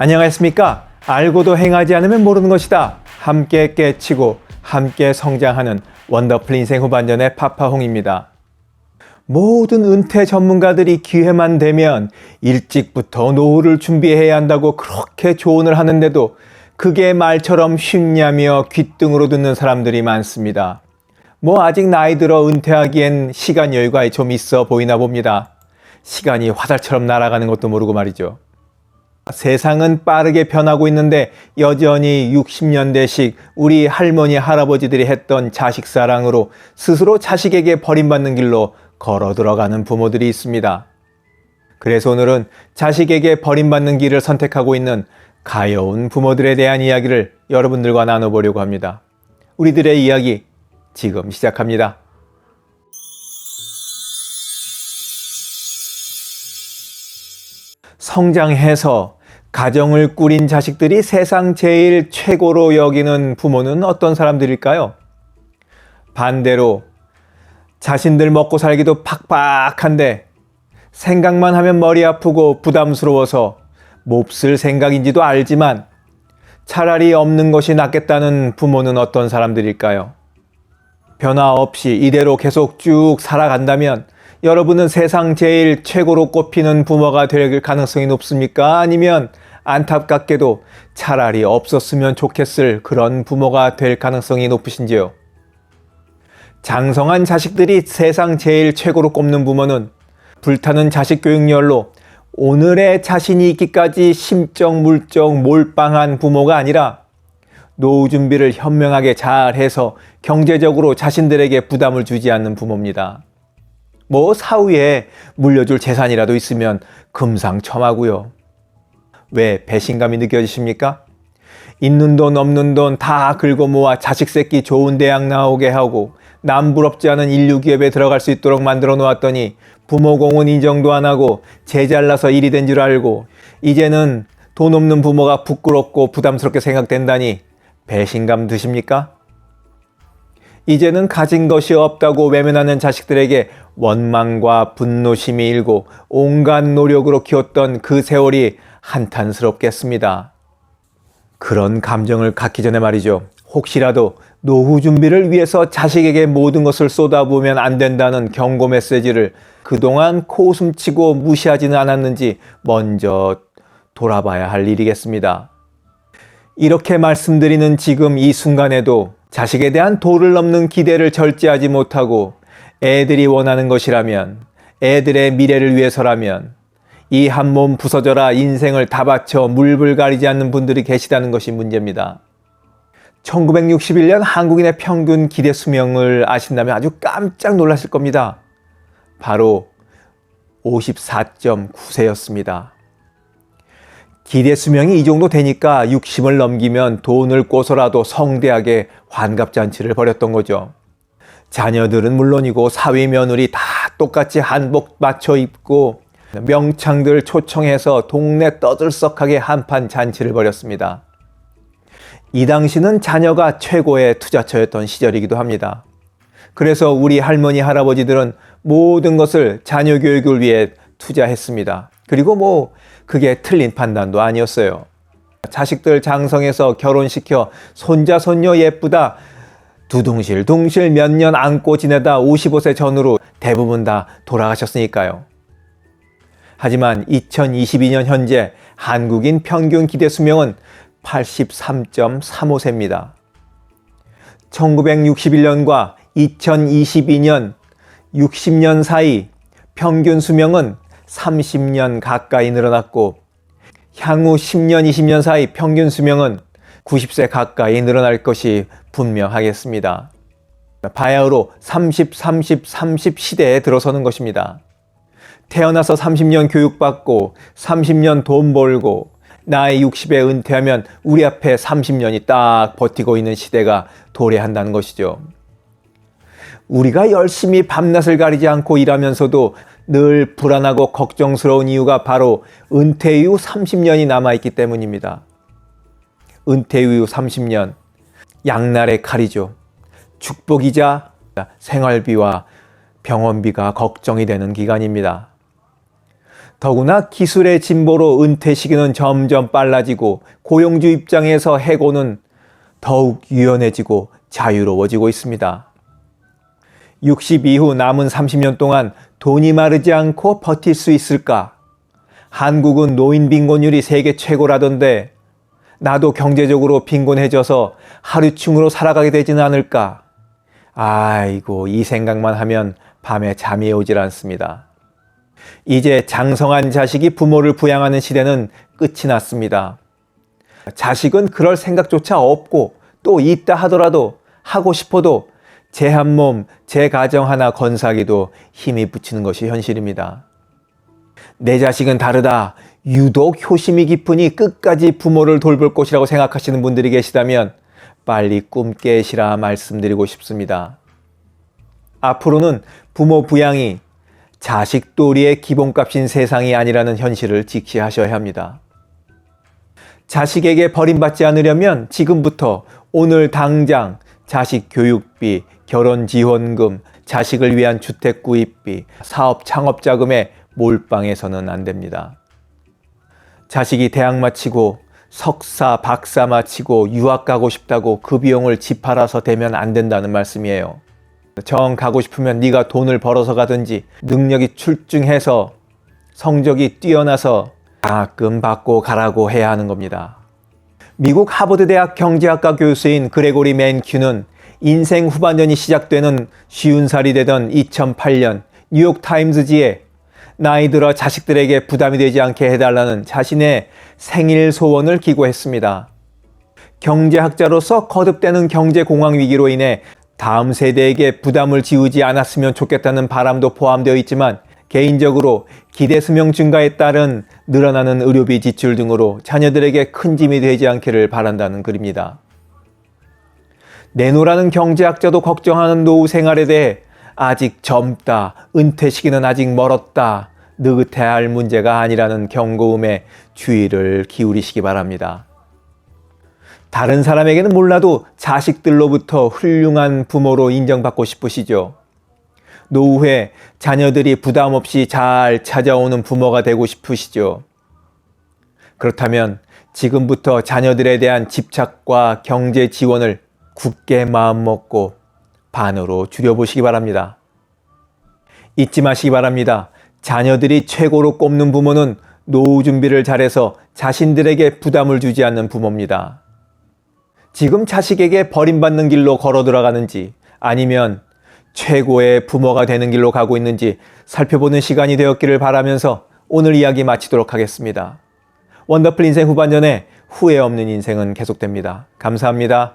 안녕하십니까? 알고도 행하지 않으면 모르는 것이다. 함께 깨치고 함께 성장하는 원더풀 인생 후반전의 파파홍입니다. 모든 은퇴 전문가들이 기회만 되면 일찍부터 노후를 준비해야 한다고 그렇게 조언을 하는데도 그게 말처럼 쉽냐며 귓등으로 듣는 사람들이 많습니다. 뭐 아직 나이 들어 은퇴하기엔 시간 여유가 좀 있어 보이나 봅니다. 시간이 화살처럼 날아가는 것도 모르고 말이죠. 세상은 빠르게 변하고 있는데 여전히 60년대식 우리 할머니 할아버지들이 했던 자식 사랑으로 스스로 자식에게 버림받는 길로 걸어 들어가는 부모들이 있습니다. 그래서 오늘은 자식에게 버림받는 길을 선택하고 있는 가여운 부모들에 대한 이야기를 여러분들과 나눠보려고 합니다. 우리들의 이야기 지금 시작합니다. 성장해서 가정을 꾸린 자식들이 세상 제일 최고로 여기는 부모는 어떤 사람들일까요? 반대로 자신들 먹고 살기도 팍팍한데 생각만 하면 머리 아프고 부담스러워서 몹쓸 생각인지도 알지만 차라리 없는 것이 낫겠다는 부모는 어떤 사람들일까요? 변화 없이 이대로 계속 쭉 살아간다면 여러분은 세상 제일 최고로 꼽히는 부모가 될 가능성이 높습니까? 아니면 안타깝게도 차라리 없었으면 좋겠을 그런 부모가 될 가능성이 높으신지요? 장성한 자식들이 세상 제일 최고로 꼽는 부모는 불타는 자식 교육열로 오늘의 자신이 있기까지 심적 물적 몰빵한 부모가 아니라 노후 준비를 현명하게 잘 해서 경제적으로 자신들에게 부담을 주지 않는 부모입니다. 뭐 사후에 물려줄 재산이라도 있으면 금상첨화고요. 왜 배신감이 느껴지십니까? 있는 돈 없는 돈 다 긁어 모아 자식 새끼 좋은 대학 나오게 하고 남 부럽지 않은 인류 기업에 들어갈 수 있도록 만들어 놓았더니 부모 공은 인정도 안 하고 제잘나서 일이 된 줄 알고 이제는 돈 없는 부모가 부끄럽고 부담스럽게 생각된다니 배신감 드십니까? 이제는 가진 것이 없다고 외면하는 자식들에게 원망과 분노심이 일고 온갖 노력으로 키웠던 그 세월이 한탄스럽겠습니다. 그런 감정을 갖기 전에 말이죠. 혹시라도 노후 준비를 위해서 자식에게 모든 것을 쏟아부으면 안 된다는 경고 메시지를 그동안 코웃음치고 무시하지는 않았는지 먼저 돌아봐야 할 일이겠습니다. 이렇게 말씀드리는 지금 이 순간에도 자식에 대한 도를 넘는 기대를 절제하지 못하고 애들이 원하는 것이라면 애들의 미래를 위해서라면 이 한 몸 부서져라 인생을 다 바쳐 물불 가리지 않는 분들이 계시다는 것이 문제입니다. 1961년 한국인의 평균 기대 수명을 아신다면 아주 깜짝 놀라실 겁니다. 바로 54.9세였습니다. 기대 수명이 이 정도 되니까 60을 넘기면 돈을 꿔서라도 성대하게 환갑잔치를 벌였던 거죠. 자녀들은 물론이고 사위 며느리 다 똑같이 한복 맞춰 입고 명창들 초청해서 동네 떠들썩하게 한판 잔치를 벌였습니다. 이 당시는 자녀가 최고의 투자처였던 시절이기도 합니다. 그래서 우리 할머니, 할아버지들은 모든 것을 자녀 교육을 위해 투자했습니다. 그리고 뭐 그게 틀린 판단도 아니었어요. 자식들 장성해서 결혼시켜 손자, 손녀 예쁘다. 두둥실, 둥실 몇 년 안고 지내다 55세 전후로 대부분 다 돌아가셨으니까요. 하지만 2022년 현재 한국인 평균 기대 수명은 83.35세입니다. 1961년과 2022년 60년 사이 평균 수명은 30년 가까이 늘어났고 향후 10년, 20년 사이 평균 수명은 90세 가까이 늘어날 것이 분명하겠습니다. 바야흐로 30, 30, 30 시대에 들어서는 것입니다. 태어나서 30년 교육받고 30년 돈 벌고 나이 60에 은퇴하면 우리 앞에 30년이 딱 버티고 있는 시대가 도래한다는 것이죠. 우리가 열심히 밤낮을 가리지 않고 일하면서도 늘 불안하고 걱정스러운 이유가 바로 은퇴 이후 30년이 남아있기 때문입니다. 은퇴 이후 30년, 양날의 칼이죠. 축복이자 생활비와 병원비가 걱정이 되는 기간입니다. 더구나 기술의 진보로 은퇴 시기는 점점 빨라지고 고용주 입장에서 해고는 더욱 유연해지고 자유로워지고 있습니다. 60 이후 남은 30년 동안 돈이 마르지 않고 버틸 수 있을까? 한국은 노인 빈곤율이 세계 최고라던데 나도 경제적으로 빈곤해져서 하루충으로 살아가게 되지는 않을까? 아이고, 이 생각만 하면 밤에 잠이 오질 않습니다. 이제 장성한 자식이 부모를 부양하는 시대는 끝이 났습니다. 자식은 그럴 생각조차 없고 또 있다 하더라도 하고 싶어도 제 한 몸, 제 가정 하나 건사기도 힘이 붙이는 것이 현실입니다. 내 자식은 다르다. 유독 효심이 깊으니 끝까지 부모를 돌볼 것이라고 생각하시는 분들이 계시다면 빨리 꿈 깨시라 말씀드리고 싶습니다. 앞으로는 부모 부양이 자식 도리의 기본값인 세상이 아니라는 현실을 직시하셔야 합니다. 자식에게 버림받지 않으려면 지금부터 오늘 당장 자식 교육비, 결혼 지원금, 자식을 위한 주택 구입비, 사업 창업 자금에 몰빵해서는 안 됩니다. 자식이 대학 마치고 석사, 박사 마치고 유학 가고 싶다고 그 비용을 집 팔아서 대면 안 된다는 말씀이에요. 정 가고 싶으면 네가 돈을 벌어서 가든지 능력이 출중해서 성적이 뛰어나서 장학금 받고 가라고 해야 하는 겁니다. 미국 하버드 대학 경제학과 교수인 그레고리 맨큐는 인생 후반전이 시작되는 쉬운 살이 되던 2008년 뉴욕 타임즈지에 나이 들어 자식들에게 부담이 되지 않게 해달라는 자신의 생일 소원을 기고했습니다. 경제학자로서 거듭되는 경제공황 위기로 인해 다음 세대에게 부담을 지우지 않았으면 좋겠다는 바람도 포함되어 있지만 개인적으로 기대 수명 증가에 따른 늘어나는 의료비 지출 등으로 자녀들에게 큰 짐이 되지 않기를 바란다는 글입니다. 내노라는 경제학자도 걱정하는 노후 생활에 대해 아직 젊다, 은퇴 시기는 아직 멀었다, 느긋해야 할 문제가 아니라는 경고음에 주의를 기울이시기 바랍니다. 다른 사람에게는 몰라도 자식들로부터 훌륭한 부모로 인정받고 싶으시죠? 노후에 자녀들이 부담 없이 잘 찾아오는 부모가 되고 싶으시죠? 그렇다면 지금부터 자녀들에 대한 집착과 경제 지원을 굳게 마음 먹고 반으로 줄여보시기 바랍니다. 잊지 마시기 바랍니다. 자녀들이 최고로 꼽는 부모는 노후 준비를 잘해서 자신들에게 부담을 주지 않는 부모입니다. 지금 자식에게 버림받는 길로 걸어 들어가는지 아니면 최고의 부모가 되는 길로 가고 있는지 살펴보는 시간이 되었기를 바라면서 오늘 이야기 마치도록 하겠습니다. 원더풀 인생 후반전에 후회 없는 인생은 계속됩니다. 감사합니다.